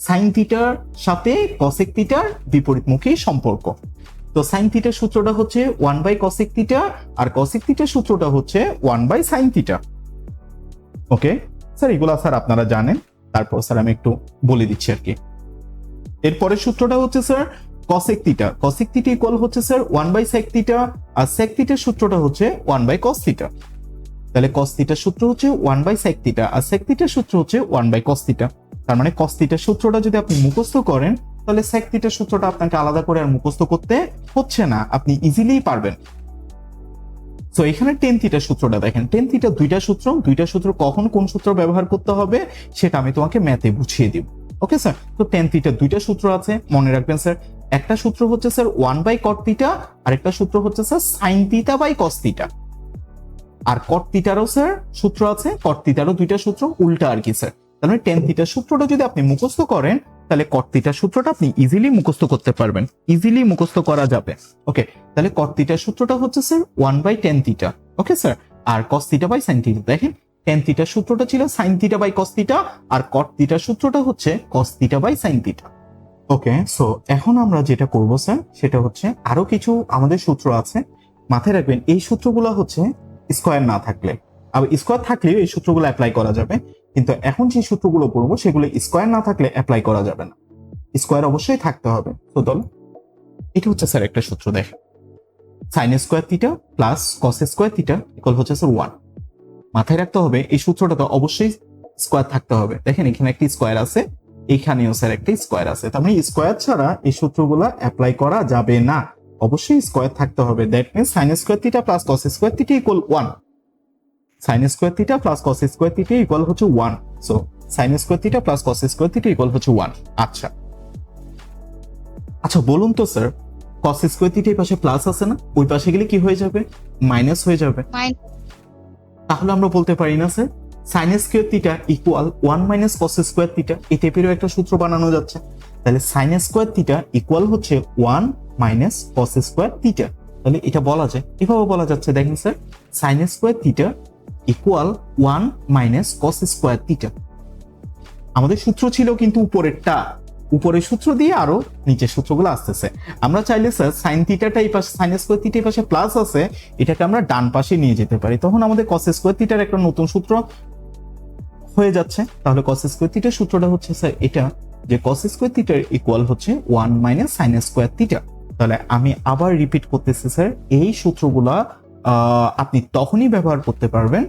Sign থিটার সাথে cosec থিটার বিপরীতমুখী সম্পর্ক। তো সাইন থিটার সূত্রটা হচ্ছে ওয়ান বাই কসেক থিটা আর কসেক থিটার সূত্রটা হচ্ছে one by sine theta okay sir এগুলা স্যার আপনারা জানেন। তারপর স্যার আমি একটু বলে দিচ্ছি আর কি। এরপরের সূত্রটা হচ্ছে sir cosec theta cosec theta equal হচ্ছে sir one by sec theta R sec থিটার সূত্রটা হচ্ছে ওয়ান বাই কস থিটা তাহলে কস থিটার সূত্র হচ্ছে ওয়ান বাই সেক থিটা আর সেক থিটার সূত্র হচ্ছে ওয়ান বাই কস থিটা তার মানে কস থিটার সূত্রটা যদি আপনি মুখস্থ করেন, তাহলে সেক সূত্রটা আপনাকে আলাদা করে আর মুখস্থ করতে হচ্ছে না, আপনি ইজিলি পারবেন। তো এখানে টেন থিটার সূত্রটা দেখেন টেন থিটার দুইটা সূত্র দুইটা সূত্র কখন কোন সূত্র ব্যবহার করতে হবে, সেটা আমি তোমাকে ম্যাথে বুঝিয়ে দিব। ওকে স্যার তো টেন দুইটা সূত্র আছে, মনে রাখবেন স্যার একটা সূত্র হচ্ছে sir one by cot theta আর একটা সূত্র হচ্ছে sir sine theta by cos theta R cot থিটারও স্যার সূত্র আছে কট থিটারও দুইটা সূত্র, উল্টা আর কি স্যার মানে টেন থিটার সূত্রটা যদি আপনি মুখস্থ করেন, তাহলে কট থিটার সূত্রটা আপনি ইজিলি মুখস্থ করতে পারবেন। ইজিলি মুখস্থ করা যাবে। ওকে তাহলে কট থিটার সূত্রটা হচ্ছে sir one by tan theta okay sir R cos theta by sine theta দেখেন টেন থিটার সূত্রটা ছিল sine theta by cos theta R cot থিটার সূত্রটা হচ্ছে cos theta by sine theta okay so এখন আমরা যেটা করব স্যার সেটা হচ্ছে আরও কিছু আমাদের সূত্র আছে। মাথায় রাখবেন, এই সূত্রগুলো হচ্ছে স্কোয়ার না থাকলে। আবার স্কোয়ার থাকলেও এই সূত্রগুলো অ্যাপ্লাই করা যাবে। কিন্তু এখন যে সূত্রগুলো পড়ব, সেগুলো স্কোয়ার না থাকলে অ্যাপ্লাই করা যাবে না। স্কোয়ার অবশ্যই থাকতে হবে। তো দল এটা হচ্ছে স্যার একটা সূত্র, দেখেন। Sine square theta plus cos square theta equal হচ্ছে স্যার ওয়ান মাথায় রাখতে হবে, এই সূত্রটা তো অবশ্যই স্কোয়ার থাকতে হবে। দেখেন, এখানে একটি স্কোয়ার আছে, এখানেও স্যার একটি স্কোয়ার আছে। তার মানে স্কোয়ার ছাড়া এই সূত্রগুলো অ্যাপ্লাই করা যাবে না। অবশ্যই স্কোয়ার থাকতে হবে। That means sine square theta plus cos square theta equal one sine square theta plus cos square theta equal হচ্ছে one so sine square theta plus cos square theta equal হচ্ছে one আচ্ছা। আচ্ছা বলুন তো sir কস square theta এই পাশে plus আছে না? ওই পাশে গেলে কি হয়ে যাবে? মাইনাস হয়ে যাবে। তাহলে আমরা বলতে পারি না sir sine square theta equal one minus cos square theta এই টাইপেরও একটা সূত্র বানানো যাচ্ছে। তাহলে সাইন স্কোয়ার থিটা ইকুয়াল হচ্ছে one minus cos square theta তাহলে এটা বলা যায়। এভাবে বলা যাচ্ছে দেখেন sir sine square theta equal one minus cos square theta আমাদের সূত্র ছিল কিন্তু উপরেরটা। উপরের সূত্র দিয়ে আরও নিচের সূত্রগুলো আসতেছে। আমরা চাইলে স্যার সাইন থিটাটা এই পাশে সাইন স্কোয়ার থিটা পাশে প্লাস আছে, এটাকে আমরা ডান পাশে নিয়ে যেতে পারি। তখন আমাদের কস স্কোয়ার থিটার একটা নতুন সূত্র হয়ে যাচ্ছে। তাহলে কস স্কোয়ার থিটার সূত্রটা হচ্ছে স্যার এটা, যে কস স্কোয়ার থিটার ইকুয়াল হচ্ছে one minus sine square theta তাহলে আমি আবার রিপিট করতেছি স্যার এই সূত্রগুলা আপনি তখনই ব্যবহার করতে পারবেন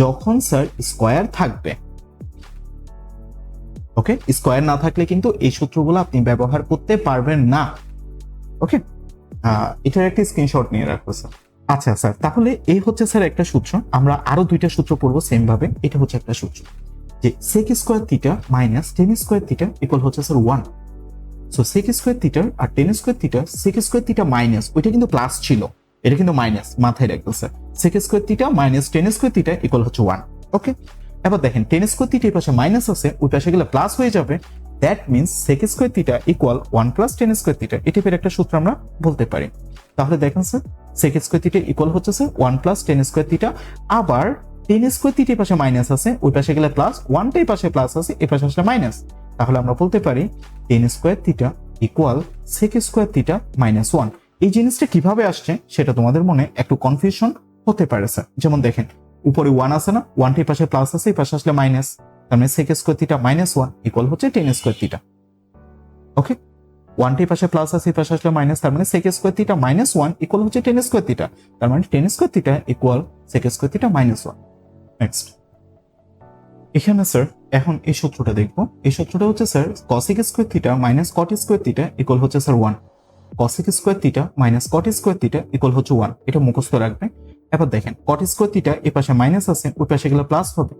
যখন স্যার স্কোয়ার থাকবে, ওকে? স্কোয়ার না থাকলে কিন্তু এই সূত্রগুলো আপনি ব্যবহার করতে পারবেন না, ওকে? এটার একটা স্ক্রিনশট নিয়ে রাখব, স্যার। আচ্ছা স্যার, তাহলে এই হচ্ছে, স্যার, একটা সূত্র। আমরা আরও দুইটা সূত্র পড়ব সেম ভাবে এটা হচ্ছে একটা সূত্র যে sec square theta minus tan square theta equal হচ্ছে, sir one so sec square থিটার আর tan square theta sec square theta minus ওইটা কিন্তু প্লাস ছিল। এটা কিন্তু মাইনাস মাথায় sir sec square theta minus tan square theta equal হচ্ছে one okay এবার দেখেন টেন স্কোয়ার থিটা এই পাশে মাইনাস আছে, ওই পাশে গেলে প্লাস হয়ে যাবে। That means sec square theta equal one plus tan square theta এই টাইপের একটা সূত্র আমরা বলতে পারি। তাহলে দেখেন sir sec square theta equal হচ্ছে one plus tan square theta আবার টেন স্কোয়ার থিটা পাশে মাইনাস আছে, ওই পাশে গেলে প্লাস ওয়ানটাই পাশে প্লাস আছে এই পাশে আসলে মাইনাস তাহলে আমরা বলতে পারি tan square theta equal sec square theta minus one এই জিনিসটা কীভাবে আসছে সেটা তোমাদের মনে একটু কনফিউশন হতে পারে স্যার যেমন দেখেন, উপরে ওয়ান আছে না? ওয়ানটির পাশে প্লাস আছে, এই পাশে আসলে মাইনাস তার মানে sec square theta minus one equal হচ্ছে টেন স্কোয়ার থিটা ওকে ওয়ানটির পাশে প্লাস আছে, এই পাশে আসলে মাইনাস তার মানে sec square theta minus one equal হচ্ছে টেন স্কোয়ার থিটা তার মানে tan square theta equal sec square theta minus one next এখানে স্যার এখন এই সূত্রটা দেখব। এই সূত্রটা হচ্ছে sir cosec square theta minus cot square theta equal হচ্ছে sir one cosec square theta minus cot square theta equal হচ্ছে ওয়ান এটা মুখস্থ রাখবে এবার দেখেন কট স্কোয়ার থিটা এ পাশে মাইনাস আছে ওই পাশে গেলে প্লাস হবে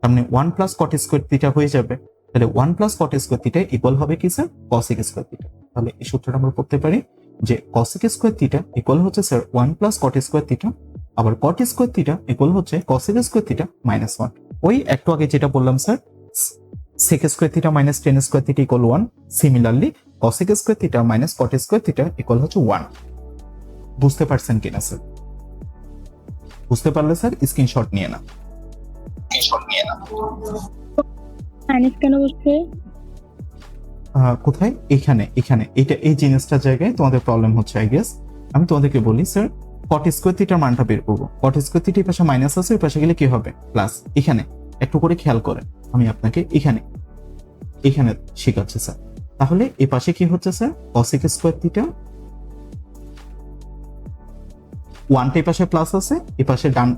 তার মানে one plus cot square theta হয়ে যাবে তাহলে one plus cot square theta equal হবে কি স্যার কসিক স্কোয়ার থিটা তাহলে এই সূত্রটা আমরা করতে পারি যে কসিক স্কোয়ার থিটা ইকুয়াল হচ্ছে sir one plus cot square theta আবার কট স্কোয়ার থিটা ইকুয়াল হচ্ছে cosec square theta minus one ওই একটু আগে যেটা বললাম sir sec square theta minus tan square theta equal one similarly cosec square theta minus cot square theta equal হচ্ছে one বুঝতে পারছেন কিনা স্যার বুঝতে পারলে স্যার স্ক্রিনশট নিয়ে না মাইনাস কেন বসছে? কোথায়? এখানে এখানে। এটা এই জিনিসটার জায়গায় তোমাদের প্রবলেম হচ্ছে আই গেস আমি তোমাদেরকে বলি স্যার কট স্কোয়ার থিটার মানটা বের করব। কট স্কোয়ার থিটা এই পাশে মাইনাস আছে ওই পাশে গেলে কি হবে? প্লাস এখানে। একটু করে খেয়াল করেন। আমি আপনাকে এখানে এখানে শেখাচ্ছি স্যার তাহলে এ পাশে কি হচ্ছে স্যার কসেক স্কোয়ার থিটা ওয়ানটা এই পাশে প্লাস আছে, এ পাশে ডান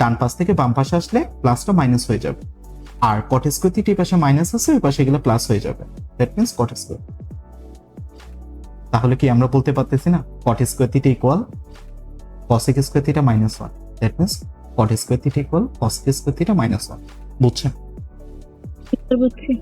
ডান পাশ থেকে বাম পাশে আসলে প্লাসটা মাইনাস হয়ে যাবে। আর কট স্কোয়ার থিটা এই পাশে মাইনাস আছে, ওই পাশে গেলে প্লাস হয়ে যাবে। দ্যাট মিনস কট স্কোয়ার তাহলে কি আমরা বলতে পারতেছি না? Cot square theta equal cosec square theta minus one that means cot square theta equal cosec square theta minus one বুঝছেন? বুঝছি।